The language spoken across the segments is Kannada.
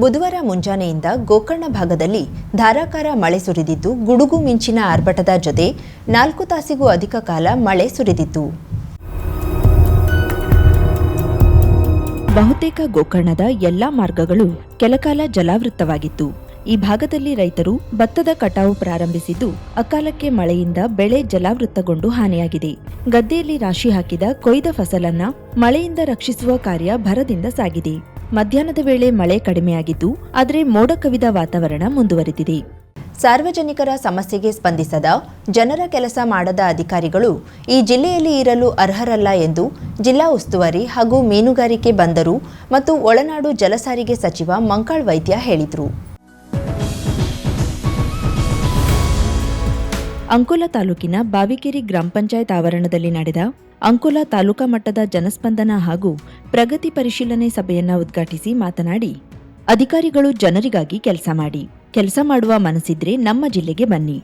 ಬುಧವಾರ ಮುಂಜಾನೆಯಿಂದ ಗೋಕರ್ಣ ಭಾಗದಲ್ಲಿ ಧಾರಾಕಾರ ಮಳೆ ಸುರಿದಿದ್ದು, ಗುಡುಗು ಮಿಂಚಿನ ಆರ್ಭಟದ ಜೊತೆ ನಾಲ್ಕು ತಾಸಿಗೂ ಅಧಿಕ ಕಾಲ ಮಳೆ ಸುರಿದಿತ್ತು. ಬಹುತೇಕ ಗೋಕರ್ಣದ ಎಲ್ಲಾ ಮಾರ್ಗಗಳು ಕೆಲಕಾಲ ಜಲಾವೃತ್ತವಾಗಿತ್ತು. ಈ ಭಾಗದಲ್ಲಿ ರೈತರು ಭತ್ತದ ಕಟಾವು ಪ್ರಾರಂಭಿಸಿದ್ದು, ಅಕಾಲಕ್ಕೆ ಮಳೆಯಿಂದ ಬೆಳೆ ಜಲಾವೃತಗೊಂಡು ಹಾನಿಯಾಗಿದೆ. ಗದ್ದೆಯಲ್ಲಿ ರಾಶಿ ಹಾಕಿದ ಕೊಯ್ದ ಫಸಲನ್ನ ಮಳೆಯಿಂದ ರಕ್ಷಿಸುವ ಕಾರ್ಯ ಭರದಿಂದ ಸಾಗಿದೆ. ಮಧ್ಯಾಹ್ನದ ವೇಳೆ ಮಳೆ ಕಡಿಮೆಯಾಗಿದ್ದು, ಆದರೆ ಮೋಡ ಕವಿದ ವಾತಾವರಣ ಮುಂದುವರೆದಿದೆ. ಸಾರ್ವಜನಿಕರ ಸಮಸ್ಯೆಗೆ ಸ್ಪಂದಿಸದ, ಜನರ ಕೆಲಸ ಮಾಡದ ಅಧಿಕಾರಿಗಳು ಈ ಜಿಲ್ಲೆಯಲ್ಲಿ ಇರಲು ಅರ್ಹರಲ್ಲ ಎಂದು ಜಿಲ್ಲಾ ಉಸ್ತುವಾರಿ ಹಾಗೂ ಮೀನುಗಾರಿಕೆ ಬಂದರು ಮತ್ತು ಒಳನಾಡು ಜಲಸಾರಿಗೆ ಸಚಿವ ಮಂಕಾಳ್ ವೈದ್ಯ ಹೇಳಿದರು. ಅಂಕೋಲಾ ತಾಲೂಕಿನ ಬಾವಿಕೆರೆ ಗ್ರಾಮ ಪಂಚಾಯತ್ ಆವರಣದಲ್ಲಿ ನಡೆದ ಅಂಕೋಲಾ ತಾಲೂಕಾ ಮಟ್ಟದ ಜನಸ್ಪಂದನ ಹಾಗೂ ಪ್ರಗತಿ ಪರಿಶೀಲನೆ ಸಭೆಯನ್ನ ಉದ್ಘಾಟಿಸಿ ಮಾತನಾಡಿ, ಅಧಿಕಾರಿಗಳು ಜನರಿಗಾಗಿ ಕೆಲಸ ಮಾಡಿ, ಕೆಲಸ ಮಾಡುವ ಮನಸ್ಸಿದ್ರೆ ನಮ್ಮ ಜಿಲ್ಲೆಗೆ ಬನ್ನಿ.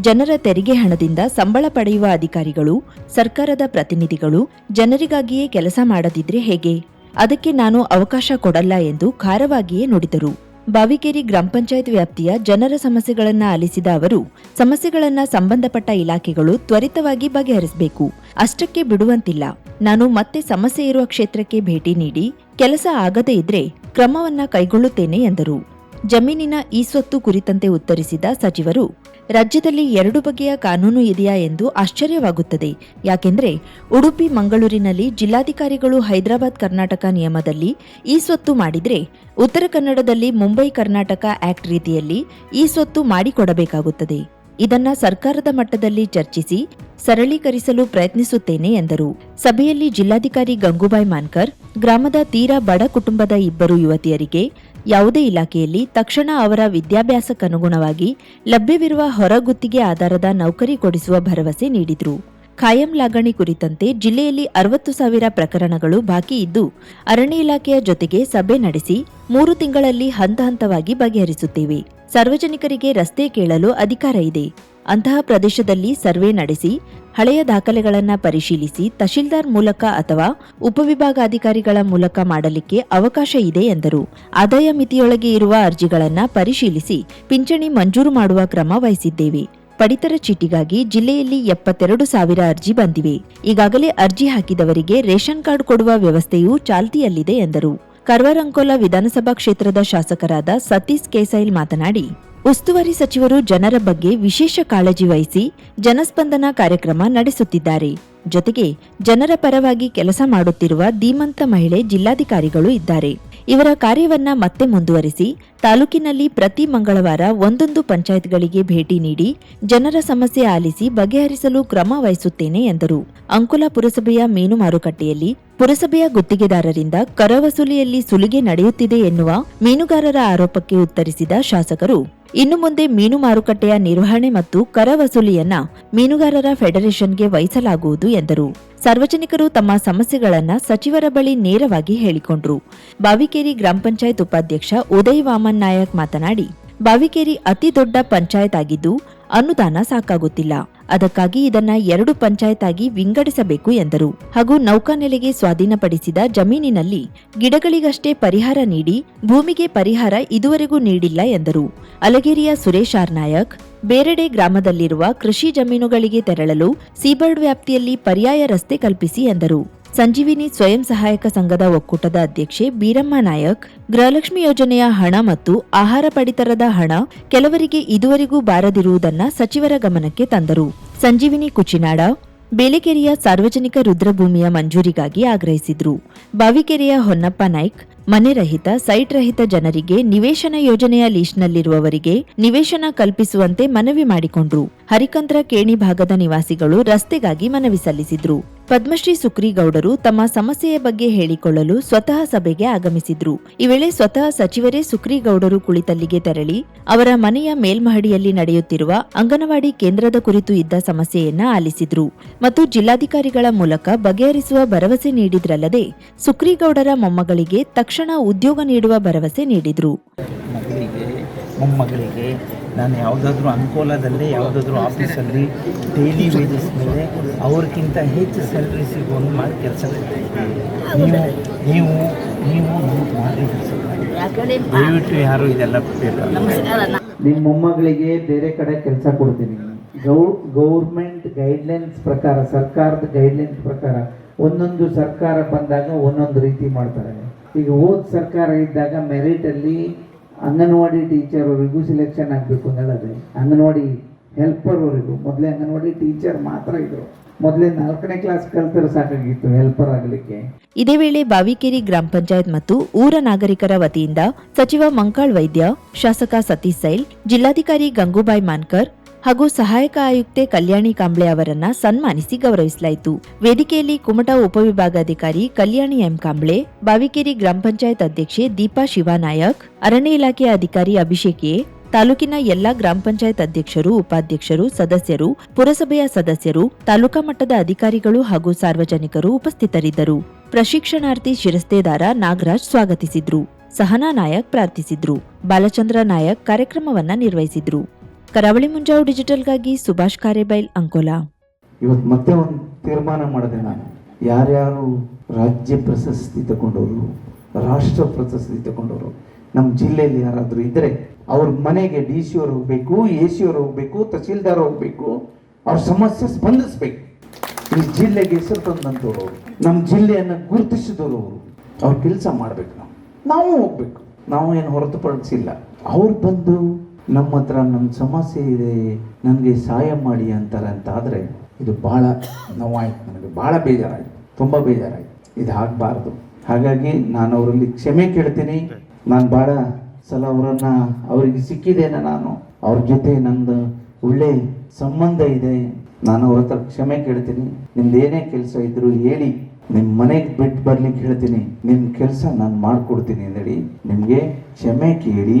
ಜನರ ತೆರಿಗೆ ಹಣದಿಂದ ಸಂಬಳ ಪಡೆಯುವ ಅಧಿಕಾರಿಗಳು, ಸರ್ಕಾರದ ಪ್ರತಿನಿಧಿಗಳು ಜನರಿಗಾಗಿಯೇ ಕೆಲಸ ಮಾಡದಿದ್ರೆ ಹೇಗೆ? ಅದಕ್ಕೆ ನಾನು ಅವಕಾಶ ಕೊಡಲ್ಲ ಎಂದು ಖಾರವಾಗಿಯೇ ನುಡಿದರು. ಬಾವಿಕೇರಿ ಗ್ರಾಮ ಪಂಚಾಯತ್ ವ್ಯಾಪ್ತಿಯ ಜನರ ಸಮಸ್ಯೆಗಳನ್ನು ಆಲಿಸಿದ ಅವರು, ಸಮಸ್ಯೆಗಳನ್ನು ಸಂಬಂಧಪಟ್ಟ ಇಲಾಖೆಗಳು ತ್ವರಿತವಾಗಿ ಬಗೆಹರಿಸಬೇಕು. ಅಷ್ಟಕ್ಕೆ ಬಿಡುವಂತಿಲ್ಲ. ನಾನು ಮತ್ತೆ ಸಮಸ್ಯೆ ಇರುವ ಕ್ಷೇತ್ರಕ್ಕೆ ಭೇಟಿ ನೀಡಿ, ಕೆಲಸ ಆಗದೇ ಇದ್ರೆ ಕ್ರಮವನ್ನ ಕೈಗೊಳ್ಳುತ್ತೇನೆ ಎಂದರು. ಜಮೀನಿನ ಈ ಸ್ವತ್ತು ಕುರಿತಂತೆ ಉತ್ತರಿಸಿದ ಸಚಿವರು, ರಾಜ್ಯದಲ್ಲಿ ಎರಡು ಬಗೆಯ ಕಾನೂನು ಇದೆಯಾ ಎಂದು ಆಶ್ಚರ್ಯವಾಗುತ್ತದೆ. ಯಾಕೆಂದರೆ, ಉಡುಪಿ, ಮಂಗಳೂರಿನಲ್ಲಿ ಜಿಲ್ಲಾಧಿಕಾರಿಗಳು ಹೈದರಾಬಾದ್, ಕರ್ನಾಟಕ ನಿಯಮದಲ್ಲಿ ಈ ಸ್ವತ್ತು ಮಾಡಿದರೆ, ಉತ್ತರ ಕನ್ನಡದಲ್ಲಿ ಮುಂಬೈ, ಕರ್ನಾಟಕ ಆಕ್ಟ್ ರೀತಿಯಲ್ಲಿ ಈ ಸ್ವತ್ತು ಮಾಡಿಕೊಡಬೇಕಾಗುತ್ತದೆ. ಇದನ್ನ ಸರ್ಕಾರದ ಮಟ್ಟದಲ್ಲಿ ಚರ್ಚಿಸಿ ಸರಳೀಕರಿಸಲು ಪ್ರಯತ್ನಿಸುತ್ತೇನೆ ಎಂದರು. ಸಭೆಯಲ್ಲಿ ಜಿಲ್ಲಾಧಿಕಾರಿ ಗಂಗೂಬಾಯಿ ಮಾನ್ಕರ್, ಗ್ರಾಮದ ತೀರಾ ಬಡ ಕುಟುಂಬದ ಇಬ್ಬರು ಯುವತಿಯರಿಗೆ ಯಾವುದೇ ಇಲಾಖೆಯಲ್ಲಿ ತಕ್ಷಣ ಅವರ ವಿದ್ಯಾಭ್ಯಾಸಕ್ಕನುಗುಣವಾಗಿ ಲಭ್ಯವಿರುವ ಹೊರಗುತ್ತಿಗೆ ಆಧಾರದ ನೌಕರಿ ಕೊಡಿಸುವ ಭರವಸೆ ನೀಡಿದರು. ಖಾಯಂ ಲಾಗಣಿ ಕುರಿತಂತೆ ಜಿಲ್ಲೆಯಲ್ಲಿ ಅರವತ್ತು ಸಾವಿರ ಪ್ರಕರಣಗಳು ಬಾಕಿ ಇದ್ದು, ಅರಣ್ಯ ಇಲಾಖೆಯ ಜೊತೆಗೆ ಸಭೆ ನಡೆಸಿ ಮೂರು ತಿಂಗಳಲ್ಲಿ ಹಂತ ಹಂತವಾಗಿ ಬಗೆಹರಿಸುತ್ತೇವೆ. ಸಾರ್ವಜನಿಕರಿಗೆ ರಸ್ತೆ ಕೇಳಲು ಅಧಿಕಾರ ಇದೆ. ಅಂತಹ ಪ್ರದೇಶದಲ್ಲಿ ಸರ್ವೆ ನಡೆಸಿ, ಹಳೆಯ ದಾಖಲೆಗಳನ್ನು ಪರಿಶೀಲಿಸಿ, ತಹಶೀಲ್ದಾರ್ ಮೂಲಕ ಅಥವಾ ಉಪವಿಭಾಗಾಧಿಕಾರಿಗಳ ಮೂಲಕ ಮಾಡಲಿಕ್ಕೆ ಅವಕಾಶ ಇದೆ ಎಂದರು. ಆದಾಯ ಮಿತಿಯೊಳಗೆ ಇರುವ ಅರ್ಜಿಗಳನ್ನು ಪರಿಶೀಲಿಸಿ, ಪಿಂಚಣಿ ಮಂಜೂರು ಮಾಡುವ ಕ್ರಮ ವಹಿಸಿದ್ದೇವೆ. ಪಡಿತರ ಚೀಟಿಗಾಗಿ ಜಿಲ್ಲೆಯಲ್ಲಿ ಎಪ್ಪತ್ತೆರಡು ಸಾವಿರ ಅರ್ಜಿ ಬಂದಿವೆ. ಈಗಾಗಲೇ ಅರ್ಜಿ ಹಾಕಿದವರಿಗೆ ರೇಷನ್ ಕಾರ್ಡ್ ಕೊಡುವ ವ್ಯವಸ್ಥೆಯೂ ಚಾಲ್ತಿಯಲ್ಲಿದೆ ಎಂದರು. ಕರ್ವಾರ್ ಅಂಕೋಲಾ ವಿಧಾನಸಭಾ ಕ್ಷೇತ್ರದ ಶಾಸಕರಾದ ಸತೀಶ್ ಕೇಸೈಲ್ ಮಾತನಾಡಿ, ಉಸ್ತುವಾರಿ ಸಚಿವರು ಜನರ ಬಗ್ಗೆ ವಿಶೇಷ ಕಾಳಜಿ ವಹಿಸಿ ಜನಸ್ಪಂದನ ಕಾರ್ಯಕ್ರಮ ನಡೆಸುತ್ತಿದ್ದಾರೆ. ಜೊತೆಗೆ ಜನರ ಪರವಾಗಿ ಕೆಲಸ ಮಾಡುತ್ತಿರುವ ಧೀಮಂತ ಮಹಿಳೆ ಜಿಲ್ಲಾಧಿಕಾರಿಗಳು ಇದ್ದಾರೆ. ಇವರ ಕಾರ್ಯವನ್ನ ಮತ್ತೆ ಮುಂದುವರಿಸಿ ತಾಲೂಕಿನಲ್ಲಿ ಪ್ರತಿ ಮಂಗಳವಾರ ಒಂದೊಂದು ಪಂಚಾಯತ್ಗಳಿಗೆ ಭೇಟಿ ನೀಡಿ ಜನರ ಸಮಸ್ಯೆ ಆಲಿಸಿ ಬಗೆಹರಿಸಲು ಕ್ರಮ ವಹಿಸುತ್ತೇನೆ ಎಂದರು. ಅಂಕುಲ ಪುರಸಭೆಯ ಮೀನು ಮಾರುಕಟ್ಟೆಯಲ್ಲಿ ಪುರಸಭೆಯ ಗುತ್ತಿಗೆದಾರರಿಂದ ಕರ ವಸೂಲಿಯಲ್ಲಿ ಸುಲಿಗೆ ನಡೆಯುತ್ತಿದೆ ಎನ್ನುವ ಮೀನುಗಾರರ ಆರೋಪಕ್ಕೆ ಉತ್ತರಿಸಿದ ಶಾಸಕರು ಇನ್ನು ಮುಂದೆ ಮೀನು ಮಾರುಕಟ್ಟೆಯ ನಿರ್ವಹಣೆ ಮತ್ತು ಕರ ವಸೂಲಿಯನ್ನ ಮೀನುಗಾರರ ಫೆಡರೇಷನ್ಗೆ ವಹಿಸಲಾಗುವುದು ಎಂದರು. ಸಾರ್ವಜನಿಕರು ತಮ್ಮ ಸಮಸ್ಯೆಗಳನ್ನ ಸಚಿವರ ಬಳಿ ನೇರವಾಗಿ ಹೇಳಿಕೊಂಡ್ರು. ಬಾವಿಕೇರಿ ಗ್ರಾಮ ಪಂಚಾಯತ್ ಉಪಾಧ್ಯಕ್ಷ ಉದಯ್ ವಾಮನ್ ನಾಯಕ್ ಮಾತನಾಡಿ, ಬಾವಿಕೇರಿ ಅತಿ ದೊಡ್ಡ ಪಂಚಾಯತ್ ಆಗಿದ್ದು ಅನುದಾನ ಸಾಕಾಗುತ್ತಿಲ್ಲ. ಅದಕ್ಕಾಗಿ ಇದನ್ನ ಎರಡು ಪಂಚಾಯತ್ ಆಗಿ ವಿಂಗಡಿಸಬೇಕು ಎಂದರು. ಹಾಗೂ ನೌಕಾನೆಲೆಗೆ ಸ್ವಾಧೀನಪಡಿಸಿದ ಜಮೀನಿನಲ್ಲಿ ಗಿಡಗಳಿಗಷ್ಟೇ ಪರಿಹಾರ ನೀಡಿ ಭೂಮಿಗೆ ಪರಿಹಾರ ಇದುವರೆಗೂ ನೀಡಿಲ್ಲ ಎಂದರು. ಅಲಗೇರಿಯ ಸುರೇಶ್ ಆರ್ ನಾಯಕ್, ಬೇರೆಡೆ ಗ್ರಾಮದಲ್ಲಿರುವ ಕೃಷಿ ಜಮೀನುಗಳಿಗೆ ತೆರಳಲು ಸೀಬರ್ಡ್ ವ್ಯಾಪ್ತಿಯಲ್ಲಿ ಪರ್ಯಾಯ ರಸ್ತೆ ಕಲ್ಪಿಸಿ ಎಂದರು. ಸಂಜೀವಿನಿ ಸ್ವಯಂ ಸಹಾಯಕ ಸಂಘದ ಒಕ್ಕೂಟದ ಅಧ್ಯಕ್ಷೆ ಬೀರಮ್ಮ ನಾಯಕ್, ಗೃಹಲಕ್ಷ್ಮಿ ಯೋಜನೆಯ ಹಣ ಮತ್ತು ಆಹಾರ ಪಡಿತರದ ಹಣ ಕೆಲವರಿಗೆ ಇದುವರೆಗೂ ಬಾರದಿರುವುದನ್ನ ಸಚಿವರ ಗಮನಕ್ಕೆ ತಂದರು. ಸಂಜೀವಿನಿ ಕುಚಿನಾಡ, ಬೇಲೆಕೆರೆಯ ಸಾರ್ವಜನಿಕ ರುದ್ರಭೂಮಿಯ ಮಂಜೂರಿಗಾಗಿ ಆಗ್ರಹಿಸಿದ್ರು. ಬಾವಿಕೆರೆಯ ಹೊನ್ನಪ್ಪ ನಾಯ್ಕ್ ಮನೆ ರಹಿತ, ಸೈಟ್ ರಹಿತ ಜನರಿಗೆ ನಿವೇಶನ ಯೋಜನೆಯ ಲೀಸ್ಟ್ನಲ್ಲಿರುವವರಿಗೆ ನಿವೇಶನ ಕಲ್ಪಿಸುವಂತೆ ಮನವಿ ಮಾಡಿಕೊಂಡ್ರು. ಹರಿಕಂದ್ರ ಕೇಣಿ ಭಾಗದ ನಿವಾಸಿಗಳು ರಸ್ತೆಗಾಗಿ ಮನವಿ ಸಲ್ಲಿಸಿದ್ರು. ಪದ್ಮಶ್ರೀ ಸುಕ್ರಿಗೌಡರು ತಮ್ಮ ಸಮಸ್ಯೆಯ ಬಗ್ಗೆ ಹೇಳಿಕೊಳ್ಳಲು ಸ್ವತಃ ಸಭೆಗೆ ಆಗಮಿಸಿದ್ರು. ಈ ವೇಳೆ ಸ್ವತಃ ಸಚಿವರೇ ಸುಕ್ರಿಗೌಡರು ಕುಳಿತಲ್ಲಿಗೆ ತೆರಳಿ, ಅವರ ಮನೆಯ ಮೇಲ್ಮಹಡಿಯಲ್ಲಿ ನಡೆಯುತ್ತಿರುವ ಅಂಗನವಾಡಿ ಕೇಂದ್ರದ ಕುರಿತು ಇದ್ದ ಸಮಸ್ಯೆಯನ್ನ ಆಲಿಸಿದ್ರು ಮತ್ತು ಜಿಲ್ಲಾಧಿಕಾರಿಗಳ ಮೂಲಕ ಬಗೆಹರಿಸುವ ಭರವಸೆ ನೀಡಿದ್ರಲ್ಲದೆ ಸುಕ್ರಿಗೌಡರ ಮೊಮ್ಮಗಳಿಗೆ ತಕ್ಷಣ ಉದ್ಯೋಗ ನೀಡುವ ಭರವಸೆ ನೀಡಿದರು. ಮಗಳಿಗೆ ಮೊಮ್ಮಗಳಿಗೆ ನಾನು ಯಾವುದಾದ್ರೂ ಅನುಕೂಲದಲ್ಲಿ ಯಾವುದಾದ್ರೂ ಆಫೀಸಲ್ಲಿ ಡೈಲಿ ವೇಜಸ್ ಮೇಲೆ ಅವ್ರಿಗಿಂತ ಹೆಚ್ಚು ಸ್ಯಾಲ್ರಿ ಸಿಗೋದು ಮಾಡಿ ಕೆಲಸ ನೀವು ನೀವು ನೀವು ನೀವು ಮಾಡಿ ದಯವಿಟ್ಟು ಯಾರು ಇದೆಲ್ಲ ನಿಮ್ಮ ಮೊಮ್ಮಗಳಿಗೆ ಬೇರೆ ಕಡೆ ಕೆಲಸ ಕೊಡ್ತೀನಿ. ಗೌ ಗೌರ್ಮೆಂಟ್ ಗೈಡ್ಲೈನ್ಸ್ ಪ್ರಕಾರ ಸರ್ಕಾರದ ಗೈಡ್ಲೈನ್ಸ್ ಪ್ರಕಾರ ಒಂದೊಂದು ಸರ್ಕಾರ ಬಂದಾಗ ಒಂದೊಂದು ರೀತಿ ಮಾಡ್ತಾರೆ. ಈಗ ಓದ್ ಸರ್ಕಾರ ಇದ್ದಾಗ ಮೆರಿಟಲ್ಲಿ ಅಂಗನವಾಡಿ ಟೀಚರ್ವರೆಗೂ ಸಿಲೆಕ್ಷನ್ ಆಗಬೇಕು ಅಂತ ಹೇಳಿದ್ರೆ ಅಂಗನವಾಡಿ ಹೆಲ್ಪರ್ವರೆಗೂ ಮೊದಲೇ ಅಂಗನವಾಡಿ ಟೀಚರ್ ಮಾತ್ರ ಇದ್ರು. ಮೊದಲೇ ನಾಲ್ಕನೇ ಕ್ಲಾಸ್ ಕಲ್ತರೆ ಸಾಕಾಗಿತ್ತು ಹೆಲ್ಪರ್ ಆಗಲಿಕ್ಕೆ. ಇದೇ ವೇಳೆ ಬಾವಿಕೇರಿ ಗ್ರಾಮ ಪಂಚಾಯತ್ ಮತ್ತು ಊರ ನಾಗರಿಕರ ವತಿಯಿಂದ ಸಚಿವ ಮಂಕಾಳ್ ವೈದ್ಯ, ಶಾಸಕ ಸತೀಶ್ ಸೈಲ್, ಜಿಲ್ಲಾಧಿಕಾರಿ ಗಂಗೂಬಾಯಿ ಮಾನ್ಕರ್ ಹಾಗೂ ಸಹಾಯಕ ಆಯುಕ್ತೆ ಕಲ್ಯಾಣಿ ಕಾಂಬ್ಳೆ ಅವರನ್ನ ಸನ್ಮಾನಿಸಿ ಗೌರವಿಸಲಾಯಿತು. ವೇದಿಕೆಯಲ್ಲಿ ಕುಮಟಾ ಉಪವಿಭಾಗಾಧಿಕಾರಿ ಕಲ್ಯಾಣಿ ಎಂ ಕಾಂಬ್ಳೆ, ಬಾವಿಕೇರಿ ಗ್ರಾಮ ಪಂಚಾಯತ್ ಅಧ್ಯಕ್ಷೆ ದೀಪಾ ಶಿವಾನಾಯಕ್, ಅರಣ್ಯ ಇಲಾಖೆಯ ಅಧಿಕಾರಿ ಅಭಿಷೇಕ್ ತಾಲೂಕಿನ ಎಲ್ಲಾ ಗ್ರಾಮ ಪಂಚಾಯತ್ ಅಧ್ಯಕ್ಷರು, ಉಪಾಧ್ಯಕ್ಷರು, ಸದಸ್ಯರು, ಪುರಸಭೆಯ ಸದಸ್ಯರು, ತಾಲೂಕಾ ಮಟ್ಟದ ಅಧಿಕಾರಿಗಳು ಹಾಗೂ ಸಾರ್ವಜನಿಕರು ಉಪಸ್ಥಿತರಿದ್ದರು. ಪ್ರಶಿಕ್ಷಣಾರ್ಥಿ ಶಿರಸ್ತೇದಾರ ನಾಗರಾಜ್ ಸ್ವಾಗತಿಸಿದ್ರು. ಸಹನಾ ನಾಯಕ್ ಪ್ರಾರ್ಥಿಸಿದ್ರು. ಬಾಲಚಂದ್ರ ನಾಯಕ್ ಕಾರ್ಯಕ್ರಮವನ್ನ ನಿರ್ವಹಿಸಿದ್ರು. ಕರಾವಳಿ ಮುಂಜಾವು ಡಿಜಿಟಲ್ಗಾಗಿ ಸುಭಾಷ್ ಕಾರೇಬೈಲ್ ಅಂಕೋಲಾ. ಇವತ್ತು ಮತ್ತೆ ಒಂದು ತೀರ್ಮಾನ ಮಾಡಿದೆ ನಾನು. ಯಾರ್ಯಾರು ರಾಜ್ಯ ಪ್ರಶಸ್ತಿ ತಗೊಂಡವರು, ರಾಷ್ಟ್ರ ಪ್ರಶಸ್ತಿ ತಗೊಂಡವರು, ನಮ್ಮ ಜಿಲ್ಲೆಯಲ್ಲಿ ಯಾರಾದರೂ ಇದ್ದರೆ ಅವ್ರ ಮನೆಗೆ ಡಿ ಸಿ ಅವ್ರು ಹೋಗ್ಬೇಕು, ಎ ಸಿ ಅವ್ರು ಹೋಗ್ಬೇಕು, ತಹಸೀಲ್ದಾರ್ ಹೋಗ್ಬೇಕು, ಅವ್ರ ಸಮಸ್ಯೆ ಸ್ಪಂದಿಸ್ಬೇಕು. ಈ ಜಿಲ್ಲೆಗೆ ಹೆಸರು ತಂದಂಥವ್ರು ನಮ್ಮ ಜಿಲ್ಲೆಯನ್ನು ಗುರುತಿಸಿದವರು ಅವರು. ಅವ್ರ ಕೆಲಸ ಮಾಡ್ಬೇಕು ನಾವು. ನಾವು ಹೋಗ್ಬೇಕು. ನಾವು ಏನು ಹೊರತುಪಡಿಸಿಲ್ಲ. ಅವ್ರು ಬಂದು ನಮ್ಮ ಹತ್ರ ನಮ್ಮ ಸಮಸ್ಯೆ ಇದೆ, ನನಗೆ ಸಹಾಯ ಮಾಡಿ ಅಂತಾರೆ ಅಂತ ಆದರೆ ಇದು ಭಾಳ ನೋವಾಯಿತು, ನನಗೆ ಭಾಳ ಬೇಜಾರಾಯಿತು, ತುಂಬ ಬೇಜಾರಾಯಿತು. ಇದು ಆಗಬಾರ್ದು. ಹಾಗಾಗಿ ನಾನು ಅವರಲ್ಲಿ ಕ್ಷಮೆ ಕೇಳ್ತೀನಿ. ನಾನು ಭಾಳ ಸಲ ಅವರನ್ನು, ಅವರಿಗೆ ಸಿಕ್ಕಿದ್ದೇನೆ ನಾನು. ಅವ್ರ ಜೊತೆ ನಂದು ಒಳ್ಳೆ ಸಂಬಂಧ ಇದೆ. ನಾನು ಅವ್ರ ಹತ್ರ ಕ್ಷಮೆ ಕೇಳ್ತೀನಿ. ನಿಮ್ದು ಏನೇ ಕೆಲಸ ಇದ್ರು ಹೇಳಿ. ನಿಮ್ಮ ಮನೆಗೆ ಬಿಟ್ಟು ಬರ್ಲಿಕ್ಕೆ ಹೇಳ್ತೀನಿ. ನಿಮ್ಮ ಕೆಲಸ ನಾನು ಮಾಡಿಕೊಡ್ತೀನಿ ಅಂದೇಳಿ ನಿಮಗೆ ಕ್ಷಮೆ ಕೇಳಿ